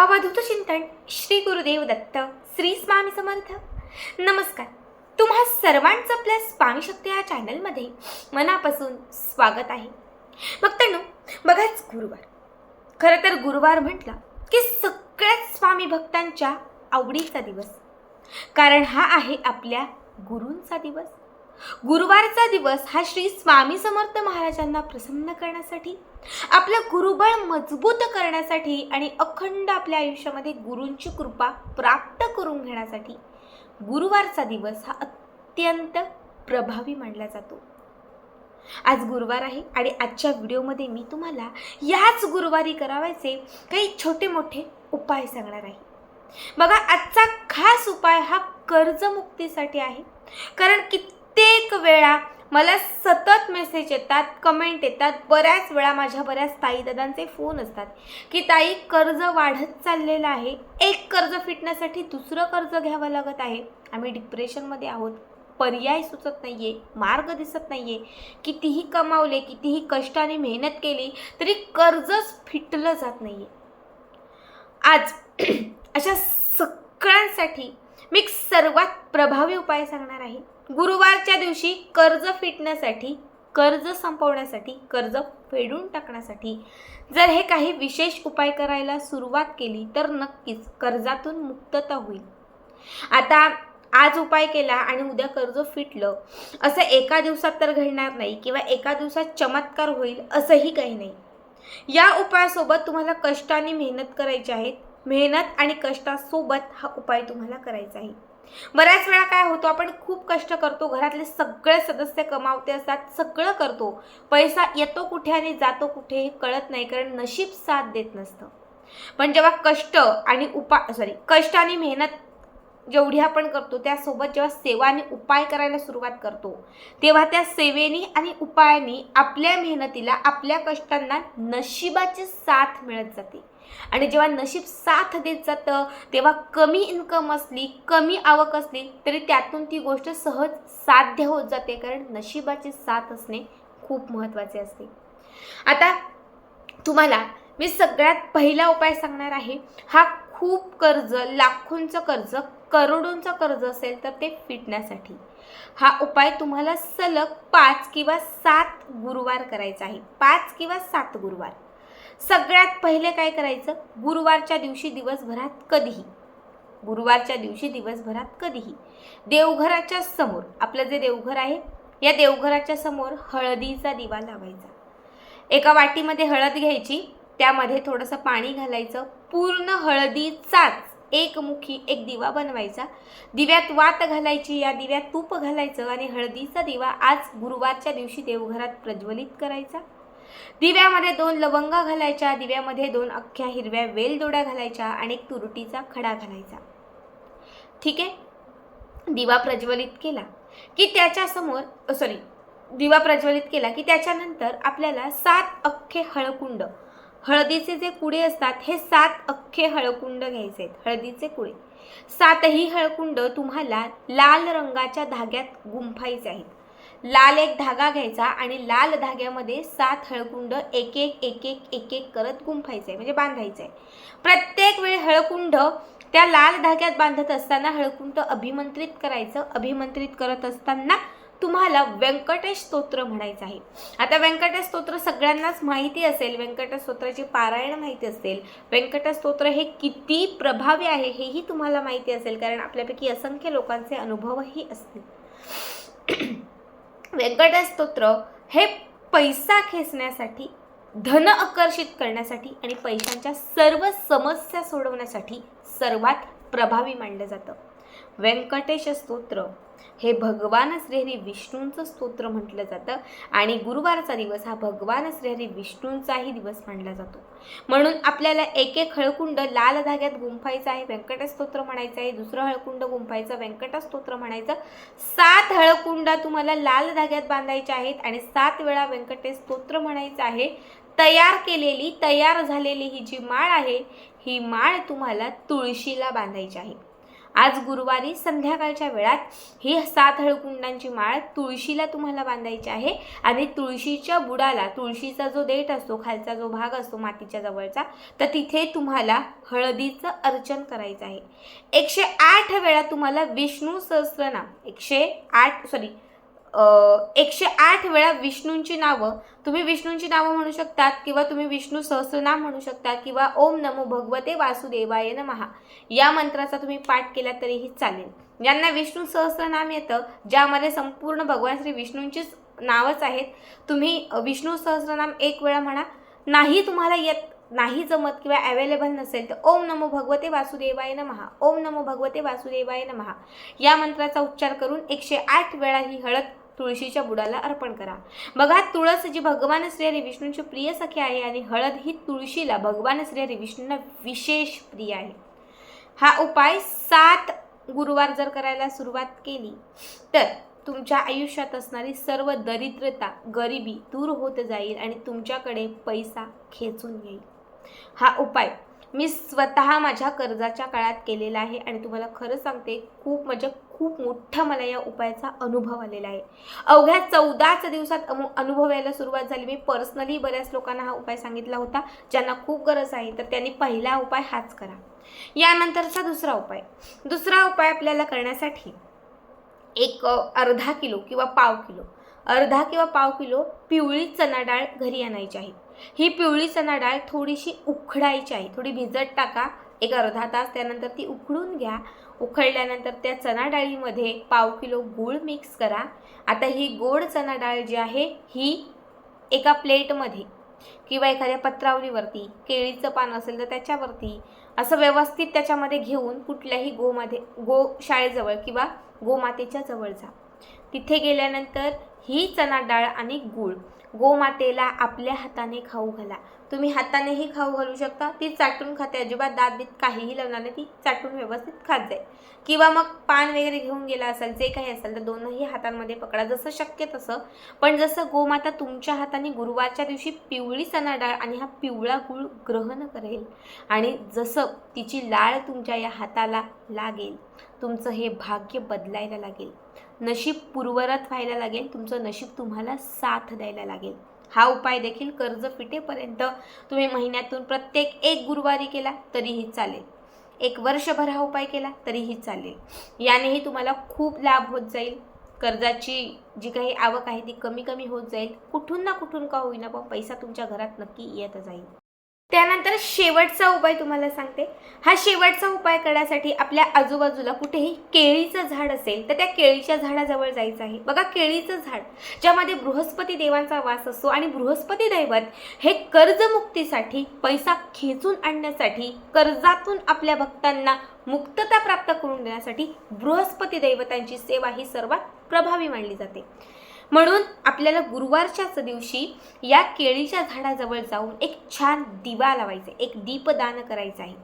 अवधूत चिंतन श्री गुरुदेव दत्त श्री स्वामी समर्थ. नमस्कार. तुम्हा सर्वांचं आपल्या स्वामी शक्ती या चॅनलमध्ये मनापासून स्वागत आहे. भक्तांनो बघाच गुरुवार. खरं तर गुरुवार म्हटला की सगळ्याच स्वामी भक्तांच्या आवडीचा दिवस. कारण हा आहे आपल्या गुरूंचा दिवस. गुरुवारचा दिवस हा श्री स्वामी समर्थ महाराजांना प्रसन्न करण्यासाठी आपलं गुरुबळ मजबूत करण्यासाठी आणि अखंड आपल्या आयुष्यामध्ये गुरूंची कृपा प्राप्त करून घेण्यासाठी गुरुवारचा दिवस हा अत्यंत प्रभावी मानला जातो. आज गुरुवार आहे आणि आजच्या व्हिडिओमध्ये मी तुम्हाला याच गुरुवारी करावायचे काही छोटे मोठे उपाय सांगणार आहे. बघा आजचा खास उपाय हा कर्जमुक्तीसाठी आहे. कारण कित्येक वेळा मला सतत मेसेज येतात कमेंट येतात. बऱ्याच वेळा माझ्या बऱ्याच ताई दादांचे फोन असतात की ताई कर्ज वाढत चाललेलं आहे. एक कर्ज फिटण्यासाठी दुसरं कर्ज घ्यावं लागत आहे. आम्ही डिप्रेशनमध्ये आहोत. पर्याय सुचत नाही आहे मार्ग दिसत नाही आहे कितीही कमावले कितीही कष्टाने मेहनत केली तरी कर्जच फिटलं जात नाही आहे आज अशा सगळ्यांसाठी मी सर्वात प्रभावी उपाय सांगणार आहे. गुरुवारच्या दिवशी कर्ज फिटण्यासाठी कर्ज संपवण्यासाठी कर्ज फेडून टाकण्यासाठी जर हे काही विशेष उपाय करायला सुरुवात केली तर नक्कीच कर्जातून मुक्तता होईल. आता आज उपाय केला आणि उद्या कर्ज फिटलं असं एका दिवसात तर घडणार नाही किंवा एका दिवसात चमत्कार होईल असंही काही नाही. या उपायासोबत तुम्हाला कष्टाने मेहनत करायची आहे मेहनत आणि कष्टासोबत हा उपाय तुम्हाला करायचा आहे. बऱ्याच वेळा काय होतो आपण खूप कष्ट करतो घरातले सगळे सदस्य कमावते असतात सगळं करतो. पैसा येतो कुठे आणि जातो कुठे हे कळत नाही कारण नशीब साथ देत नसतं. पण जेव्हा कष्ट आणि उपा सॉरी कष्ट आणि मेहनत जेवढी आपण करतो त्यासोबत जेव्हा सेवा आणि उपाय करायला सुरुवात करतो तेव्हा त्या सेवेनी आणि उपायानी आपल्या मेहनतीला आपल्या कष्टांना नशिबाची साथ मिळत जाते. आणि जेव्हा नशीब साथ देत जातं तेव्हा कमी इन्कम असली कमी आवक असली तरी त्यातून ती गोष्ट सहज साध्य होत जाते कारण नशिबाची साथ असणे खूप महत्त्वाचे असते. आता तुम्हाला मी सगळ्यात पहिला उपाय सांगणार आहे हा खूप कर्ज लाखोंचं कर्ज करोडोंचं कर्ज असेल तर ते फिटण्यासाठी. हा उपाय तुम्हाला सलग पाच किंवा सात गुरुवार करायचा आहे. पाच किंवा सात गुरुवार. सगळ्यात पहिले काय करायचं? गुरुवारच्या दिवशी दिवसभरात कधीही. गुरुवारच्या दिवशी दिवसभरात कधीही. देवघराच्या समोर आपलं जे देवघर आहे या देवघराच्या समोर हळदीचा दिवा लावायचा. एका वाटीमध्ये हळद घ्यायची त्यामध्ये थोडंसं पाणी घालायचं पूर्ण हळदीचाच एकमुखी एक दिवा बनवायचा. दिव्यात वात घालायची या दिव्यात तूप घालायचं आणि हळदीचा दिवा आज गुरुवारच्या दिवशी देवघरात प्रज्वलित करायचा. दिव्यामध्ये दोन लवंगा घालायच्या दिव्यामध्ये दोन अख्ख्या हिरव्या वेलदोड्या घालायच्या आणि एक तुरटीचा खडा घालायचा. ठीक आहे? दिवा प्रज्वलित केला की त्याच्यासमोर सॉरी दिवा प्रज्वलित केला की त्याच्यानंतर आपल्याला सात अख्खे हळकुंड हळदीचे जे कुडे असतात हे सात अख्खे हळकुंड घ्यायचे आहेत. हळदीचे कुडे. सातही हळकुंड तुम्हाला लाल रंगाच्या धाग्यात गुंफायचे आहेत. लाल एक धागा घ्यायचा आणि लाल धाग्यामध्ये सात हळकुंड एक एक एक एक एक एक करत गुंफायचं आहे म्हणजे बांधायचं आहे प्रत्येक वेळी हळकुंड त्या लाल धाग्यात बांधत असताना हळकुंड अभिमंत्रित करायचं. अभिमंत्रित करत असताना तुम्हाला व्यंकटेश स्तोत्र म्हणायचं आहे. आता व्यंकटेश स्तोत्र सगळ्यांनाच माहिती असेल व्यंकटेश स्तोत्राची पारायण माहिती असेल व्यंकटेश स्तोत्र हे किती प्रभावी आहे हेही तुम्हाला माहिती असेल कारण आपल्यापैकी असंख्य लोकांचे अनुभवही असतील. व्यंकटेश स्तोत्र हे पैसा खेचण्यासाठी धन आकर्षित करण्यासाठी आणि पैशांच्या सर्व समस्या सोडवण्यासाठी सर्वात प्रभावी मानलं जातं. व्यंकटेश स्तोत्र हे भगवान श्रीहरी विष्णूंचं स्तोत्र म्हटलं जातं आणि गुरुवारचा दिवस हा भगवान श्रीहरी विष्णूंचाही दिवस मानला जातो. म्हणून आपल्याला एक एक हळकुंड लाल धाग्यात गुंफायचं आहे व्यंकटस्तोत्र म्हणायचं आहे दुसरं हळकुंड गुंफायचं व्यंकटस्तोत्र म्हणायचं. सात हळकुंड तुम्हाला लाल धाग्यात बांधायचे आहेत आणि सात वेळा व्यंकटेश स्तोत्र म्हणायचं आहे. तयार केलेली तयार झालेली ही जी माळ आहे ही माळ तुम्हाला तुळशीला बांधायची आहे. आज गुरुवारी संध्याकाळच्या वेळात ही सात हळकुंडांची माळ तुळशीला तुम्हाला बांधायची आहे आणि तुळशीच्या बुडाला तुळशीचा जो देठ असतो खालचा जो भाग असतो मातीच्या जवळचा तर तिथे तुम्हाला हळदीचं अर्चन करायचं आहे. एकशे आठ वेळा तुम्हाला विष्णू सहस्रनाम एकशे आठ सॉरी एकशे आठ वेळा विष्णूंची नावं. तुम्ही विष्णूंची नावं म्हणू शकतात किंवा तुम्ही विष्णू सहस्रनाम म्हणू शकता किंवा ओम नमो भगवते वासुदेवाय नमहा. या मंत्राचा तुम्ही पाठ केला तरीही चालेल. ज्यांना विष्णू सहस्रनाम येतं ज्यामध्ये संपूर्ण भगवान श्री विष्णूंचीच नावच आहेत तुम्ही विष्णू सहस्रनाम एक वेळा म्हणा. नाही तुम्हाला येत नाही जमत किंवा अवेलेबल नसेल तर ओम नमो भगवते वासुदेवाय नमहा. ओम नमो भगवते वासुदेवाय नमहा. या मंत्राचा उच्चार करून एकशे आठ वेळा ही हळद तुळशीच्या बुडाला अर्पण करा. बघा तुळस जी भगवान श्रीहरी विष्णूंची प्रिय सखी आहे आणि हळद ही तुळशीला भगवान श्रीहरी विष्णूंना विशेष प्रिय आहे. हा उपाय सात गुरुवार जर करायला सुरुवात केली तर तुमच्या आयुष्यात असणारी सर्व दरिद्रता गरिबी दूर होत जाईल आणि तुमच्याकडे पैसा खेचून येईल. हा उपाय मी स्वतः माझ्या कर्जाच्या काळात केलेला आहे आणि तुम्हाला खरं सांगते खूप म्हणजे खूप मोठा मला या उपायाचा अनुभव आलेला आहे. अवघ्या चौदाच दिवसात अमु अनुभव यायला सुरुवात झाली. मी पर्सनली बऱ्याच लोकांना हा उपाय सांगितला होता ज्यांना खूप गरज आहे तर त्यांनी पहिला उपाय हाच करा. यानंतरचा दुसरा उपाय. दुसरा उपाय आपल्याला करण्यासाठी एक अर्धा किलो किंवा पाव किलो. अर्धा किंवा पाव किलो पिवळी चना डाळ घरी आणायची आहे. ही पिवळी चना डाळ थोडीशी उखडायची आहे. थोडी भिजत टाका. एक अर्धा तास त्यानंतर ती उखडून घ्या. उखडल्यानंतर त्या चणा डाळीमध्ये पाव किलो गूळ मिक्स करा. आता ही गोड चणा डाळ जी आहे ही एका प्लेटमध्ये किंवा एखाद्या पत्रावलीवरती केळीचं पान असेल तर त्याच्यावरती असं व्यवस्थित त्याच्यामध्ये घेऊन कुठल्याही गोमध्ये गो शाळेजवळ किंवा गोमातेच्या जवळ जा. तिथे गेल्यानंतर ही चणा डाळ आणि गूळ गोमातेला आपल्या हाताने खाऊ घाला. तुम्ही हातानेही खाऊ घालू शकता. ती चाटून खाते. अजिबात दात बीत काहीही लावणार नाही. ती चाटून व्यवस्थित खात जाईल. किंवा मग पान वगैरे घेऊन गेला असेल जे काही असेल तर दोनही हातांमध्ये पकडा. जसं शक्य तसं. पण जसं गोमाता तुमच्या हाताने गुरुवारच्या दिवशी पिवळी चणा डाळ आणि हा पिवळा गूळ ग्रहण करेल आणि जसं तिची लाळ तुमच्या या हाताला लागेल तुमचं हे भाग्य बदलायला लागेल. नशीब पूर्वरत व्हायला लागेल. तुमचं नशीब तुम्हाला साथ द्यायला लागेल. हा उपाय देखील कर्ज फिटेपर्यंत तुम्ही महिन्यातून प्रत्येक एक गुरुवारी केला तरीही चालेल. एक वर्षभर हा उपाय केला तरीही चालेल. यानेही तुम्हाला खूप लाभ होत जाईल. कर्जाची जी काही आवक आहे ती कमी कमी होत जाईल. कुठून ना कुठून का होईना पण पैसा तुमच्या घरात नक्की येत जाईल त्यानंतर शेवटचा उपाय तुम्हाला सांगते. हा शेवटचा उपाय करण्यासाठी आपल्या आजूबाजूला कुठेही केळीचं झाड असेल तर त्या केळीच्या झाडाजवळ जायचं आहे. बघा केळीचं झाड ज्यामध्ये बृहस्पती देवांचा वास असतो आणि बृहस्पती दैवत हे कर्जमुक्तीसाठी पैसा खेचून आणण्यासाठी कर्जातून आपल्या भक्तांना मुक्तता प्राप्त करून देण्यासाठी बृहस्पती दैवतांची सेवा ही सर्वात प्रभावी मानली जाते. म्हणून आपल्याला गुरुवारच्याच दिवशी या केळीच्या झाडाजवळ जाऊन एक छान दिवा लावायचा एक दीपदान करायचं आहे.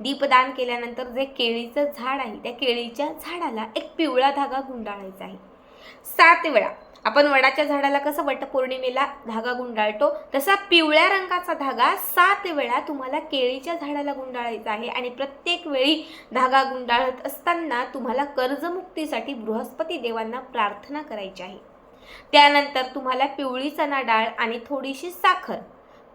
दीपदान केल्यानंतर जे केळीचं झाड आहे त्या केळीच्या झाडाला एक पिवळा धागा गुंडाळायचा आहे. सात वेळा. आपण वडाच्या झाडाला कसं वटपौर्णिमेला धागा गुंडाळतो तसा पिवळ्या रंगाचा धागा सात वेळा तुम्हाला केळीच्या झाडाला गुंडाळायचा आहे आणि प्रत्येक वेळी धागा गुंडाळत असताना तुम्हाला कर्जमुक्तीसाठी बृहस्पती देवांना प्रार्थना करायची आहे. त्यानंतर तुम्हाला पिवळी चना डाळ आणि थोडीशी साखर.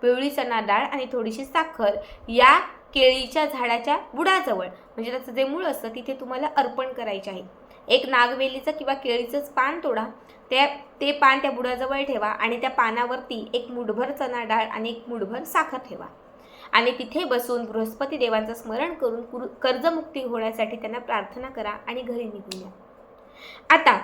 पिवळी चना डाळ आणि थोडीशी साखर या केळीच्या झाडाच्या बुडाजवळ. म्हणजे त्याचं जे मूळ असतं तिथे तुम्हाला अर्पण करायचे आहे. एक नागवेलीचं किंवा केळीचंच पान तोडा. त्या ते पान त्या बुडाजवळ ठेवा आणि त्या पानावरती एक मुठभर चना डाळ आणि एक मुठभर साखर ठेवा. आणि तिथे बसून बृहस्पती देवांचं स्मरण करून कर्जमुक्ती होण्यासाठी त्यांना प्रार्थना करा आणि घरी निघून या. आता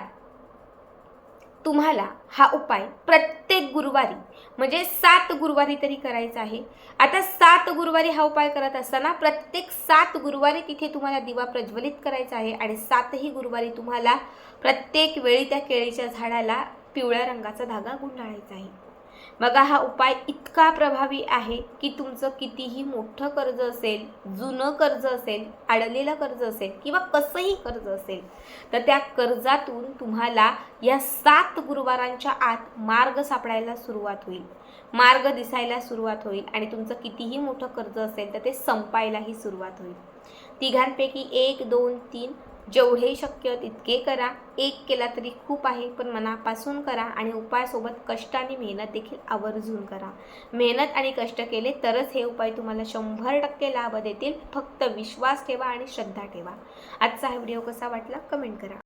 तुम्हाला हा उपाय प्रत्येक गुरुवारी म्हणजे सात गुरुवारी तरी करायचा आहे. आता सात गुरुवारी हा उपाय करत असताना प्रत्येक सात गुरुवारी तिथे तुम्हाला दिवा प्रज्वलित करायचा आहे आणि सातही गुरुवारी तुम्हाला प्रत्येक वेळी त्या केळीच्या झाडाला पिवळ्या रंगाचा धागा गुंडाळायचा आहे. बघा हा उपाय इतका प्रभावी आहे की तुमचं कितीही मोठं कर्ज असेल जुनं कर्ज असेल अडलेलं कर्ज असेल किंवा कसंही कर्ज असेल तर त्या कर्जातून तुम्हाला या सात गुरुवारांच्या आत मार्ग सापडायला सुरुवात होईल. मार्ग दिसायला सुरुवात होईल आणि तुमचं कितीही मोठं कर्ज असेल तर ते संपायलाही सुरुवात होईल. तिघांपैकी एक दोन तीन जेवढे शक्य तितके करा. एक केला तरी खूप आहे पण मनापासून करा आणि उपायासोबत कष्ट आणि मेहनत देखील आवर्जून करा. मेहनत आणि कष्ट केले तरच हे उपाय तुम्हाला शंभर टक्के लाभ देतील. फक्त विश्वास ठेवा आणि श्रद्धा ठेवा. आजचा हा व्हिडिओ कसा वाटला? कमेंट करा.